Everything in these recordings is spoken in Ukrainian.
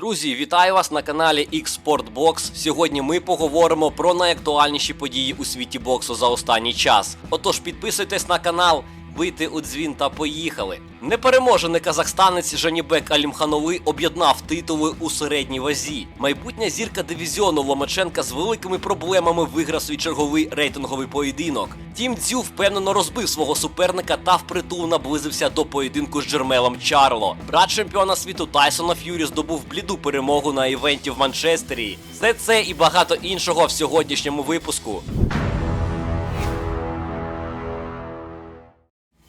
Друзі, вітаю вас на каналі X-Sport Сьогодні ми поговоримо про найактуальніші події у світі боксу за останній час. Отож, підписуйтесь на канал, бийте у дзвін та поїхали. Непереможений казахстанець Жанібек Алімханови об'єднав титули у середній вазі. Майбутня зірка дивізіону Ломаченка з великими проблемами виграв свій черговий рейтинговий поєдинок. Тім Дзю впевнено розбив свого суперника та впритул наблизився до поєдинку з Джермелом Чарло. Брат чемпіона світу Тайсона Ф'юрі здобув бліду перемогу на івенті в Манчестері. Все це і багато іншого в сьогоднішньому випуску.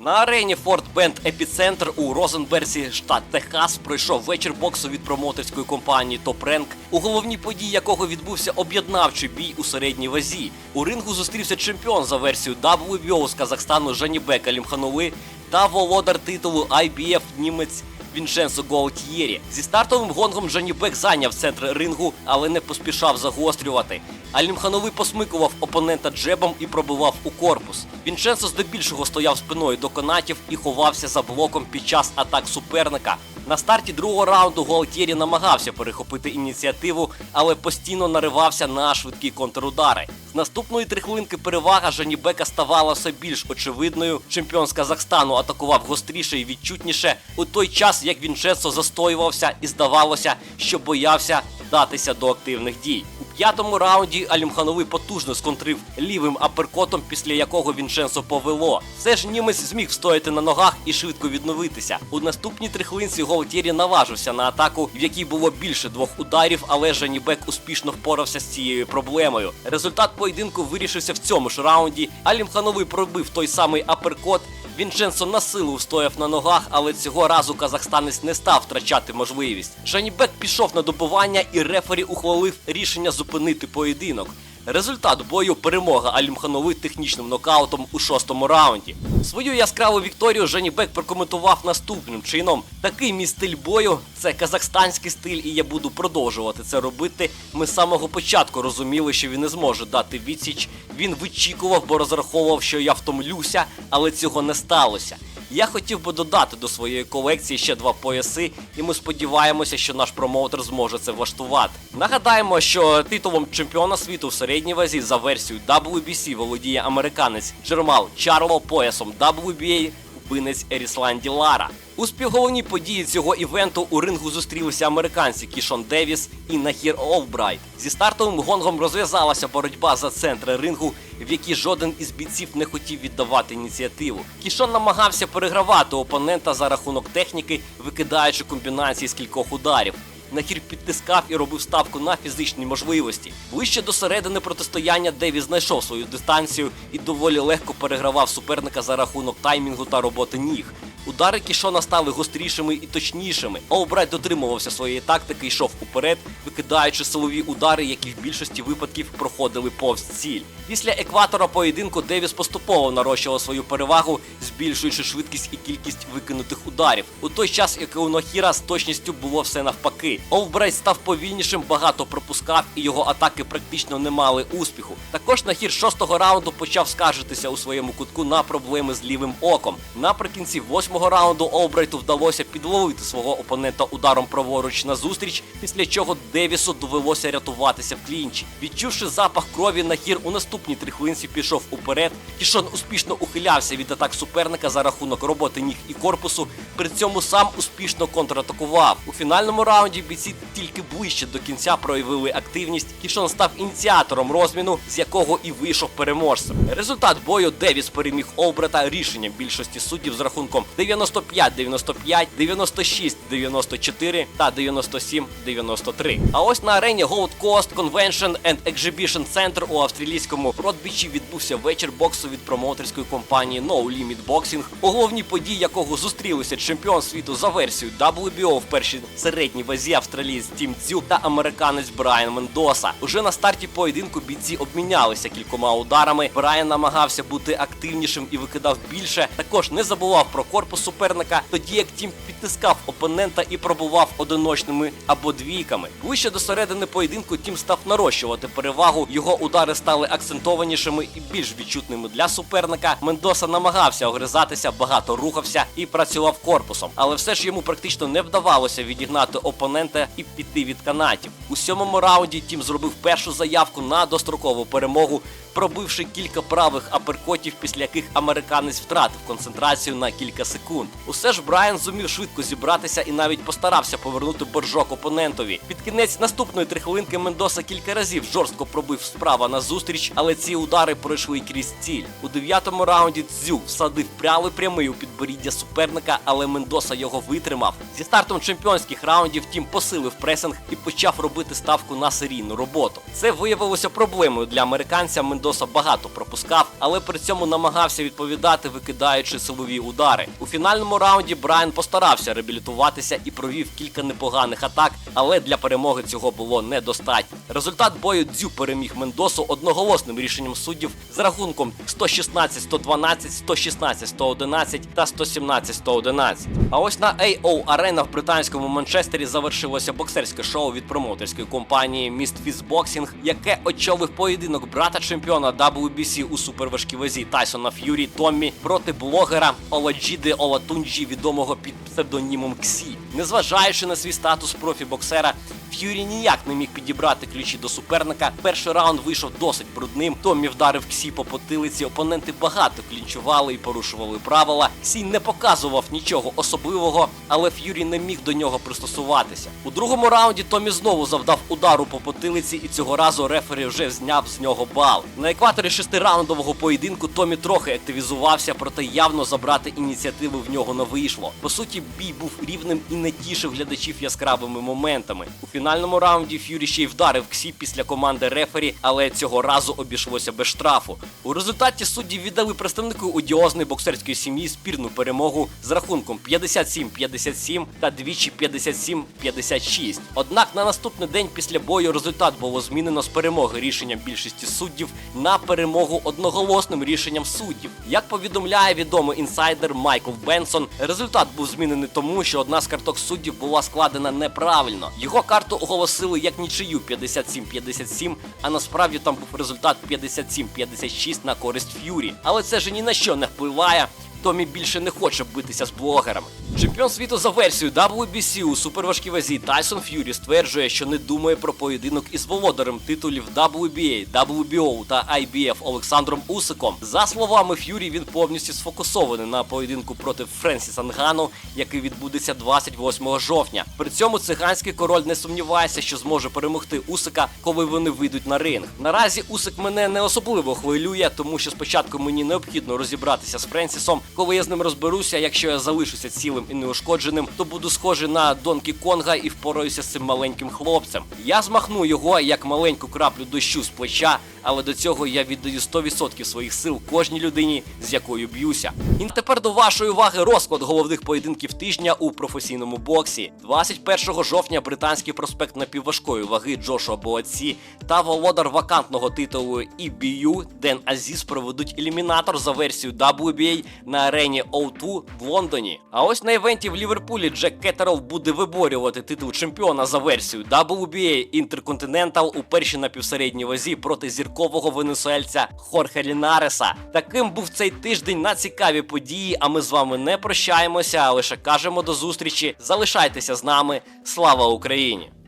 На арені Форт Бенд Епіцентр у Розенберзі, штат Техас, пройшов вечір боксу від промоторської компанії Top Rank, у головній події якого відбувся об'єднавчий бій у середній вазі. У рингу зустрівся чемпіон за версією WBO з Казахстану Жанібек Алімханови та володар титулу IBF німець Вінченцо Гоутьєрі. Зі стартовим гонгом Жанібек зайняв центр рингу, але не поспішав загострювати. Алімхановий посмикував опонента джебом і пробивав у корпус. Вінченцо здебільшого стояв спиною до канатів і ховався за блоком під час атак суперника. На старті другого раунду Гуалтєрі намагався перехопити ініціативу, але постійно наривався на швидкі контрудари. Наступної трихлинки перевага Жанібека ставала все більш очевидною. Чемпіон з Казахстану атакував гостріше і відчутніше у той час, як Вінченцо застоювався і здавалося, що боявся вдатися до активних дій. У п'ятому раунді Алімхановий потужно сконтрив лівим аперкотом, після якого Вінченцо повело. Все ж німець зміг встояти на ногах і швидко відновитися. У наступній трихлинці Голтєрі наважився на атаку, в якій було більше двох ударів, але Жанібек успішно впорався з цією проблемою. Результат поєдинку вирішився в цьому ж раунді. Алімхановий пробив той самий аперкот. Вінченцо на силу встояв на ногах, але цього разу казахстанець не став втрачати можливість. Жанібек пішов на добування і рефері ухвалив рішення зупинити поєдинок. Результат бою перемога Алімханови технічним нокаутом у шостому раунді. Свою яскраву вікторію Жанібек прокоментував наступним чином: такий мій стиль бою це казахстанський стиль, і я буду продовжувати це робити. Ми з самого початку розуміли, що він не зможе дати відсіч. Він вичікував, бо розраховував, що я втомлюся, але цього не сталося. Я хотів би додати до своєї колекції ще два пояси, і ми сподіваємося, що наш промоутер зможе це влаштувати. Нагадаємо, що титулом чемпіона світу в середній вазі за версією WBC володіє американець Джермал Чарло поясом WBA кубинець Ерісланді Лара. У співголовній події цього івенту у рингу зустрілися американці Кішон Девіс і Нахір Олбрайт. Зі стартовим гонгом розв'язалася боротьба за центри рингу, в якій жоден із бійців не хотів віддавати ініціативу. Кішон намагався перегравати опонента за рахунок техніки, викидаючи комбінації з кількох ударів. Нахір підтискав і робив ставку на фізичні можливості. Ближче до середини протистояння Деві знайшов свою дистанцію і доволі легко перегравав суперника за рахунок таймінгу та роботи ніг. Удари Кішона стали гострішими і точнішими. Олбрайт дотримувався своєї тактики, йшов уперед, викидаючи силові удари, які в більшості випадків проходили повз ціль. Після екватора поєдинку Девіс поступово нарощував свою перевагу, збільшуючи швидкість і кількість викинутих ударів. У той час, як у Нохіра з точністю було все навпаки. Олбрайт став повільнішим, багато пропускав, і його атаки практично не мали успіху. Також Нахір шостого раунду почав скаржитися у своєму кутку на проблеми з лівим оком. Наприкінці восьмого раунду Олбрайту вдалося підловити свого опонента ударом праворуч на зустріч, після чого Девісу довелося рятуватися в клінчі. Відчувши запах крові, Нахір у наступній трихлинці пішов уперед. Кішон успішно ухилявся від атак суперника за рахунок роботи ніг і корпусу. При цьому сам успішно контратакував. У фінальному раунді бійці тільки ближче до кінця проявили активність. Кішон став ініціатором розміну, з якого і вийшов переможцем. Результат бою Девіс переміг Олбрета рішенням більшості суддів з рахунком 95-95, 96-94 та 97-93. А ось на арені Gold Coast Convention and Exhibition Center у австралійському Ротбічі відбувся вечір боксу від промоутерської компанії No Limit Boxing, у головній події якого зустрілися чемпіон світу за версією WBO в першій середній вазі австралієць Тім Цю та американець Брайан Мендоса. Уже на старті поєдинку бійці обмінялися кількома ударами. Брайан намагався бути активнішим і викидав більше. Також не забував про корпус суперника, тоді як Тім підтискав опонента і пробував одиночними або двійками. Ближче до середини поєдинку Тім став нарощувати перевагу. Його удари стали акцентованішими і більш відчутними для суперника. Мендоса намагався огризатися, багато рухався і працював корпусом, але все ж йому практично не вдавалося відігнати опонента і піти від канатів. У сьомому раунді Тім зробив першу заявку на дострокову перемогу, пробивши кілька правих аперкотів, після яких американець втратив концентрацію на кілька секунд. Усе ж Брайан зумів швидко зібратися і навіть постарався повернути боржок опонентові. Під кінець наступної трихвилинки Мендоса кілька разів жорстко пробив справа на зустріч, але ці удари пройшли крізь ціль. У дев'ятому раунді Цзю всадив прялий прямий у підборіддя суперника, але Мендоса його витримав. Зі стартом чемпіонських раундів Тім посилив пресинг і почав робити ставку на серійну роботу. Це виявилося проблемою для американця. Мендоса багато пропускав, але при цьому намагався відповідати, викидаючи силові удари. У фінальному раунді Брайан постарався реабілітуватися і провів кілька непоганих атак, але для перемоги цього було недостатньо. Результат бою Дзю переміг Мендосу одноголосним рішенням суддів з рахунком 116-112, 116-111 та 117-111. А ось на AO Arena в британському Манчестері завершилося боксерське шоу від промоутерської компанії Mistfizz Boxing, яке очолив поєдинок брата чемпіона WBC у суперважкій вазі Тайсона Ф'юрі Томмі проти блогера Оладжіди Олатунджі, відомого під псевдонімом Ксі. Незважаючи на свій статус профі-боксера, Ф'юрі ніяк не міг підібрати ключі до суперника. Перший раунд вийшов досить брудним. Томмі вдарив Ксі по потилиці. Опоненти багато клінчували і порушували правила. Ксі не показував нічого особливого, але Ф'юрі не міг до нього пристосуватися. У другому раунді Томмі знову завдав удару по потилиці, і цього разу рефері вже зняв з нього бал. На екваторі шестираундового поєдинку Томі трохи активізувався, проте явно забрати ініціативу в нього не вийшло. По суті, бій був рівним і не тішив глядачів яскравими моментами. У фінальному раунді Ф'юрі ще й вдарив Ксі після команди рефері, але цього разу обійшлося без штрафу. У результаті судді віддали представнику одіозної боксерської сім'ї спірну перемогу з рахунком 57-57 та двічі 57-56. Однак на наступний день після бою результат було змінено з перемоги рішенням більшості суддів на перемогу одноголосним рішенням суддів. Як повідомляє відомий інсайдер Майкл Бенсон, результат був змінений тому, що одна з карток суддів була складена неправильно. Його карту оголосили як нічию 57-57, а насправді там був результат 57-56 на користь Ф'юрі. Але це ж ні на що не впливає. Томі більше не хоче битися з блогерами. Чемпіон світу за версією WBC у суперважкій вазі Тайсон Ф'юрі стверджує, що не думає про поєдинок із володарем титулів WBA, WBO та IBF Олександром Усиком. За словами Ф'юрі, він повністю сфокусований на поєдинку проти Френсіса Нгану, який відбудеться 28 жовтня. При цьому циганський король не сумнівається, що зможе перемогти Усика, коли вони вийдуть на ринг. Наразі Усик мене не особливо хвилює, тому що спочатку мені необхідно розібратися з Френсісом. Коли я з ним розберуся, якщо я залишуся цілим і неушкодженим, то буду схожий на Донкі Конга і впораюся з цим маленьким хлопцем. Я змахну його як маленьку краплю дощу з плеча, але до цього я віддаю 100% своїх сил кожній людині, з якою б'юся. І тепер до вашої уваги розклад головних поєдинків тижня у професійному боксі. 21 жовтня британський проспект напівважкої ваги Джошуа Боаці та володар вакантного титулу EBU Ден Азіз проведуть елімінатор за версією WBA на арені O2 в Лондоні. А ось на івенті в Ліверпулі Джек Кеттеров буде виборювати титул чемпіона за версією WBA Intercontinental у першій напівсередній вазі проти зіркового венесуельця Хорхе Лінареса. Таким був цей тиждень на цікаві події. А ми з вами не прощаємося, а лише кажемо до зустрічі. Залишайтеся з нами. Слава Україні!